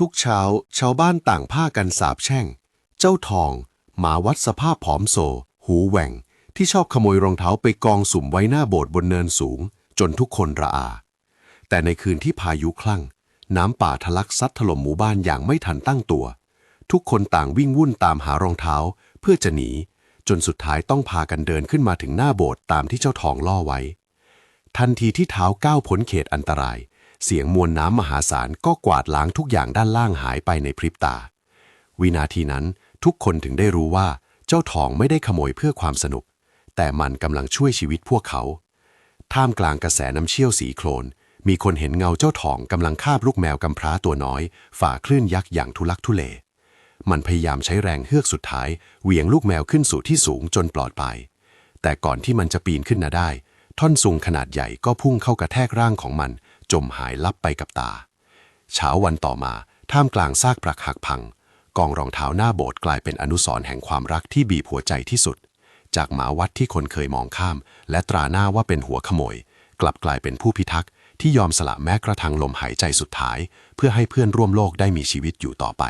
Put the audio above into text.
ทุกเช้าชาวบ้านต่างผ้ากันสาบแช่ง เจ้าทองหมาวัดสภาพผอมโซ หูแหว่ง ที่ชอบขโมยรองเท้าไปกองสุ่มไว้หน้าโบสถ์บนเนินสูง จนทุกคนระอา แต่ในคืนที่พายุคลั่ง น้ำป่าทะลักซัดถล่มหมู่บ้านอย่างไม่ทันตั้งตัว ทุกคนต่างวิ่งวุ่นตามหารองเท้า เพื่อจะหนี จนสุดท้ายต้องพากันเดินขึ้นมาถึงหน้าโบสถ์ตามที่เจ้าทองล่อไว้ ทันทีที่เท้าก้าวพ้นเขตอันตราย เสียงมวลน้ำมหาศาลก็กวาดล้างทุกอย่างด้านล่างหายไปในพริบตา วินาทีนั้นทุกคนถึงได้รู้ว่าเจ้าทองไม่ได้ขโมยเพื่อความสนุก แต่มันกำลังช่วยชีวิตพวกเขา ท่ามกลางกระแสน้ำเชี่ยวสีโคลน มีคนเห็นเงาเจ้าทองกำลังคาบลูกแมวกำพร้าตัวน้อย ฝ่าคลื่นยักษ์อย่างทุลักทุเล มันพยายามใช้แรงเฮือกสุดท้ายเหวี่ยงลูกแมวขึ้นสู่ที่สูงจนปลอดภัยแต่ก่อนที่มันจะปีนขึ้นมาได้ ท่อนซุงขนาดใหญ่ก็พุ่งเข้ากระแทกร่างของมัน จมหายลับไปกับตา เช้าวันต่อมา ท่ามกลางซากปรักหักพัง กองรองเท้าหน้าโบสถ์กลายเป็นอนุสรณ์แห่งความรักที่บีบหัวใจที่สุด จากหมาวัดที่คนเคยมองข้าม และตราหน้าว่าเป็นหัวขโมย กลับกลายเป็นผู้พิทักษ์ที่ยอมสละแม้กระทั่งลมหายใจสุดท้าย เพื่อให้เพื่อนร่วมโลกได้มีชีวิตอยู่ต่อไป